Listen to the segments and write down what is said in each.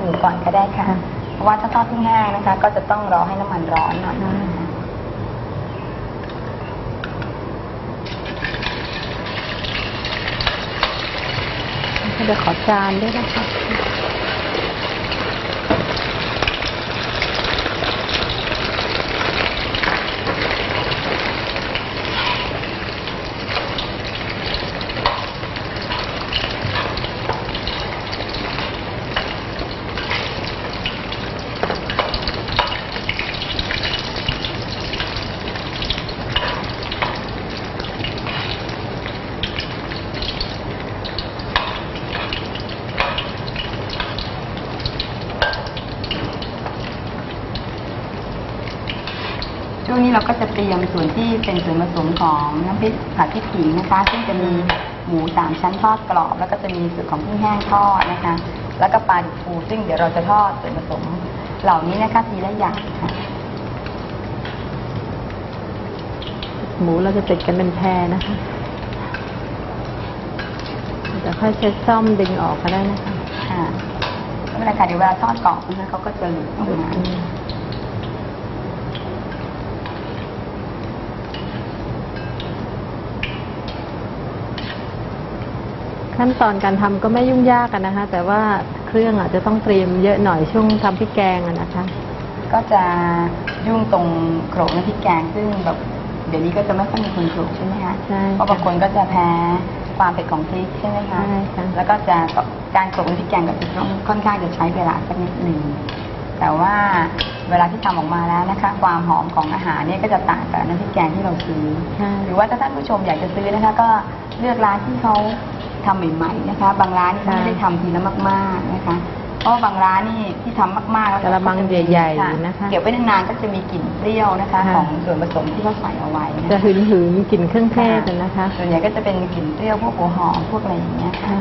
หมูก่อนก็ได้ค่ะ เพราะว่าถ้าทอดที่แห้งนะคะ ก็จะต้องรอให้น้ำมันร้อนหน่อยเดี๋ยวขอจานด้วยนะคะ เราก็จะเตรียมส่วนที่เป็นส่วนผสมของน้ำพริกผัดพริกขิงนะคะ ซึ่งจะมีหมูสามชั้นทอดกรอบ แล้วก็จะมีส่วนของกุ้งแห้งทอดนะคะ แล้วก็ปลาดุกฟูซึ่งเดี๋ยวเราจะทอดส่วนผสม เหล่านี้นะคะทีละอย่างค่ะหมูเราจะติดกันเป็นแพรนะคะเดี๋ยวค่อยใช้ซ่อมดึงออกก็ได้นะคะค่ะไม่เป็นไรค่ะเดี๋ยวเวลาทอดกรอบนะคะเขาก็จะหลุดออกมา ขั้นตอนการทำก็ไม่ยุ่งยากกันนะคะ แต่ว่าเครื่องอาจจะต้องเตรียมเยอะหน่อยช่วงทำพริกแกงอะนะคะ ก็จะยุ่งตรงโขลกน้ำพริกแกงซึ่งแบบเดี๋ยวนี้ก็จะไม่ค่อยมีคนโขลกใช่ไหมคะใช่เพราะบางคนก็จะแพ้ความเผ็ดของพริกใช่ไหมคะใช่ค่ะ แล้วก็จะการโขลกน้ำพริกแกงกับพริกต้องค่อนข้างจะใช้เวลาสักนิดหนึ่งแต่ว่าเวลาที่ทำออกมาแล้วนะคะ ความหอมของอาหารเนี่ยก็จะต่างกับน้ำพริกแกงที่เราซื้อ ใช่ หรือว่าถ้าท่านผู้ชมอยากจะซื้อนะคะ ก็เลือกร้านที่เขา ทำใหม่ๆนะคะ บางร้านนี่เขาไม่ได้ทำทีละมาก ๆนะคะ เพราะว่าบางร้านนี่ที่ทำมากๆแล้วกระมังใหญ่ๆนะคะเก็บไว้นานๆก็จะมีกลิ่นเปรี้ยวนะคะ ค่ะ ของส่วนผสมที่เขาใส่เอาไว้นะจะคะหืนหืนๆกลิ่นเครื่องเทศอะนะคะส่วนใหญ่ก็จะเป็นกลิ่นเปรี้ยวพวกหัวหอมพวกอะไรอย่างเงี้ยค่ะ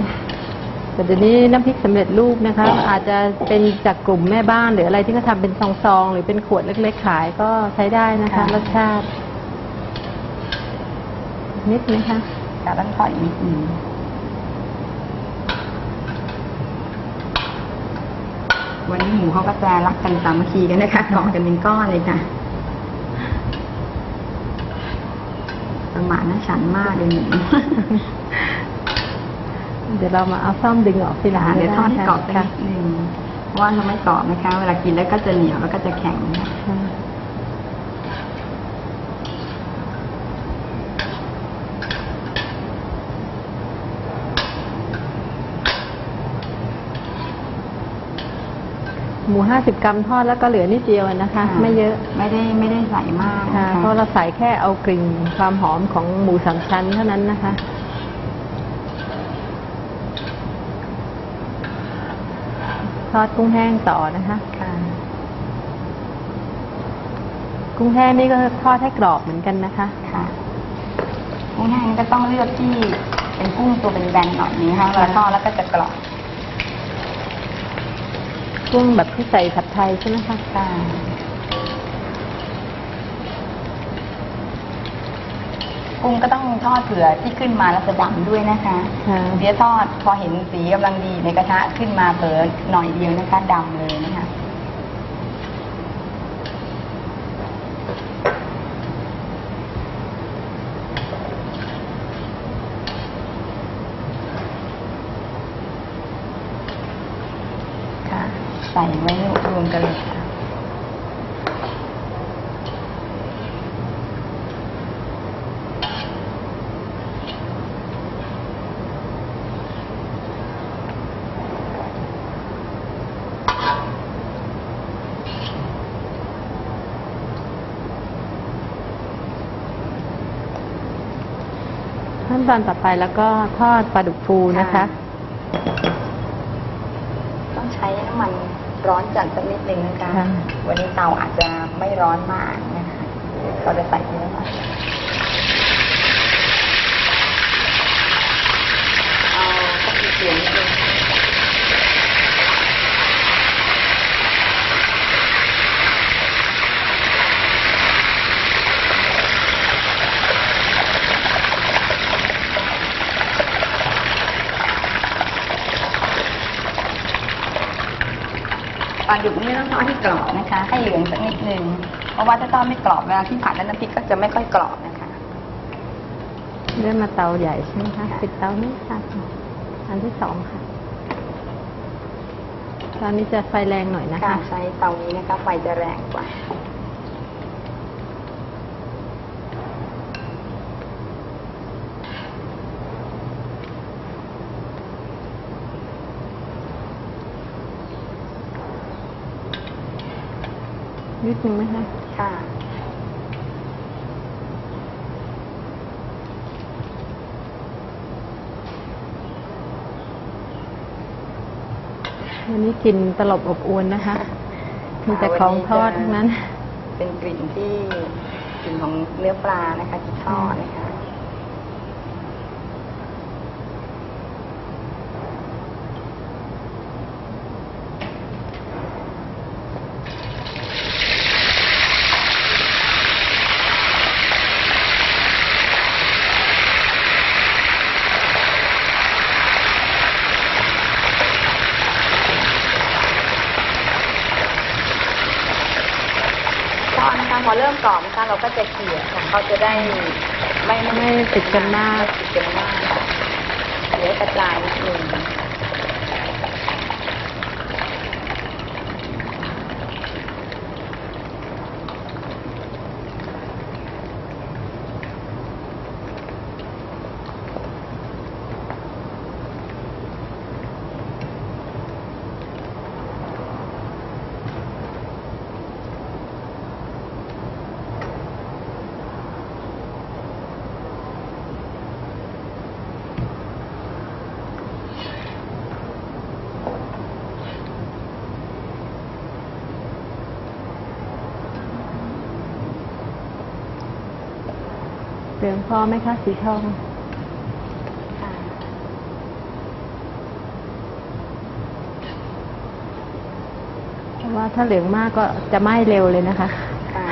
แต่เดี๋ยวนี้น้ำพริกสำเร็จรูปนะคะ อาจจะเป็นจากกลุ่มแม่บ้านหรืออะไรที่เขาทำเป็นซองๆหรือเป็นขวดเล็ก ๆ ขายก็ใช้ได้นะคะรสชาติ นิดนะคะจะต้องทอดอีกนิดนึง วันนี้หมูเขาก็จะรักกันสามัคคีกันนะคะเกาะกันเป็นก้อนเลยค่ะสมานฉันท์มากเลยหมูเดี๋ยวเรามาเอาซ่อมดึงออกทีหลังเดี๋ยวทอดให้กรอบสักค่ะนิดนึงเพราะว่าถ้าไม่กรอบนะคะ เวลากินแล้วก็จะเหนียวแล้วก็จะแข็ง หมูห้าสิบกรัมทอดแล้วก็เหลือนิดเดียวนะคะ ไม่เยอะไม่ได้ไม่ได้ใส่มากค่ะนเพราะเราใส่แค่เอากลิ่นความหอมของหมูสามชั้นเท่านั้นนะคะทอดกุ้งแห้งต่อนะคะค่ะกุ้งแห้งนี่ก็ทอดให้กรอบเหมือนกันนะคะค่ะกุ้งแห้งก็ต้องเลือกที่เป็นกุ้งตัวเป็นแบนๆหน่อยนี้นะคะเวลาทอดแล้วก็จะกรอบ กุ้งแบบที่ใส่ผัดไทยใช่ไหมคะค่ะกุ้งก็ต้องทอดเผื่อที่ขึ้นมาแล้วจะดำด้วยนะคะค่ะเดี๋ยวทอดพอเห็นสีกำลังดีในกระทะขึ้นมาเผลอหน่อยเดียวนะคะดำเลยนะคะ ค่ะ ใส่ไว้รวมกันเลยค่ะขั้นตอนต่อไปแล้วก็ทอดปลาดุกฟูนะคะ ช้น้ำมันร้อนจัดสักนิดนึงนะคะ ค่ะ วันนี้เตาอาจจะไม่ร้อนมากนะคะเราจะใส่ทีละหน่อยเอาสักกี่เสียงนิดนึง ดุกนี่ต้องทอดให้กรอบนะคะ ให้เหลืองสักนิดนึงเพราะว่าถ้าทอดไม่กรอบเวลาที่ผัดแล้วน้ำพริกก็จะไม่ค่อยกรอบนะคะเลื่อนมาเตาใหญ่ใช่ไหมคะปิดเตานี้ค่ะ อันที่สองค่ะตอนนี้จะไฟแรงหน่อยนะคะค่ะใช้เตานี้นะคะไฟจะแรงกว่า นิดนึงไหมคะค่ะวันนี้กินตลบอบอวนนะคะมีแต่ของทอดทั้งนั้น เป็นกลิ่นที่กลิ่นของเนื้อปลานะคะที่ทอดนะคะ ต อนนะคะพอเริ่มกรอบนะคะเราก็จะเขี่ยค่ะเขาจะได้ไม่ไม่ติดกันมากไติดกันมากค่ะเขี่ยให้กระจายนิดนึง เหลืองพอไหมคะสีทองค่ะเพราะว่าถ้าเหลืองมากก็จะไหม้เร็วเลยนะคะ ค่ะ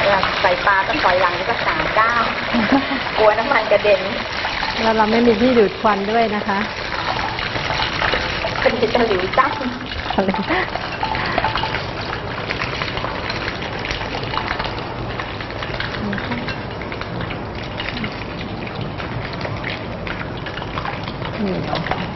เวลาใส่ ปลาต้องปล่อยหลังนี่ก็สามเก้าวกลัวน้ำมันกระเด็น แล้วเราไม่มีที่ดูดควันด้วยนะคะ เป็นจิตหลิวตั้งนี่มี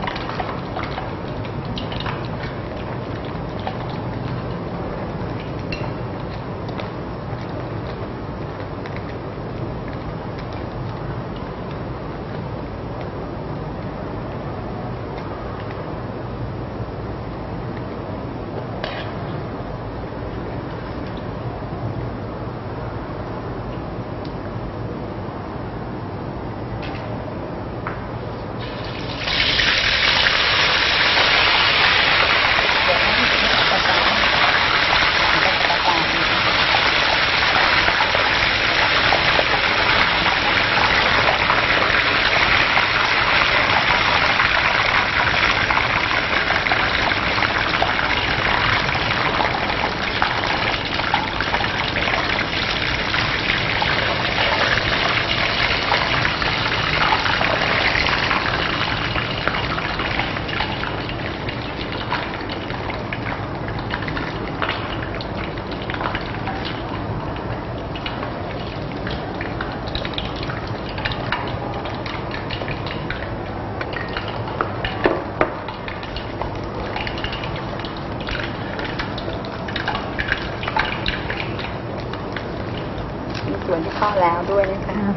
แล้วด้วยนะคะค่ะ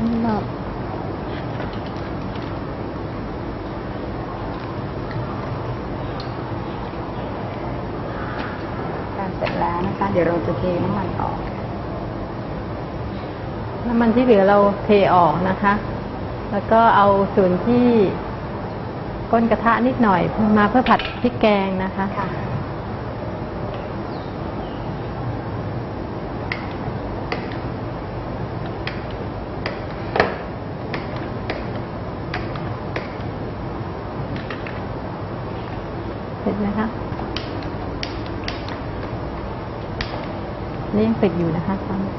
นี่เราการเสร็จแล้วนะคะ เดี๋ยวเราจะเทน้ำมันออกน้ำมันที่เหลือเราเทออกนะคะ แล้วก็เอาส่วนที่ก้นกระทะนิดหน่อยมาเพื่อผัดพริกแกงนะคะค่ะ นะคะ นี่ยังติดอยู่นะคะตอนนี้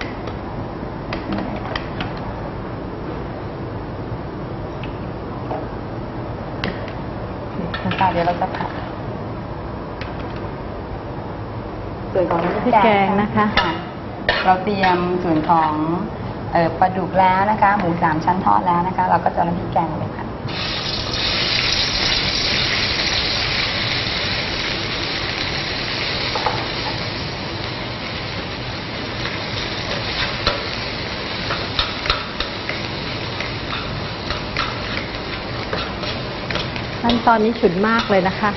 ค่ะเดี๋ยวเราจะผัดส่วนของน้ำพพริริกกแกแกงงนะคะค่ะเราเตรียมส่วนของเอ่อปลาดุกแล้วนะคะ หมูสามชั้นทอดแล้วนะคะ เราก็จะเอาน้ำพริกแกงลงไป ตอนนี้ฉุนมากเลยนะคะ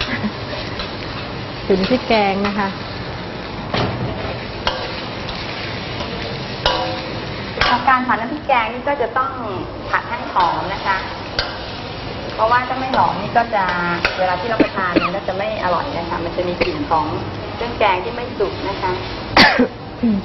ฉุนพริกแกงนะคะ การผัดน้ำพริกแกงนี่ก็จะต้องผัดให้หอมนะคะ เพราะว่าถ้าไม่หอมนี่ก็จะเวลาที่เราไปทานเนี่ยก็จะไม่อร่อยนะคะ มันจะมีกลิ่นของเครื่องแกงที่ไม่สุกนะคะอืม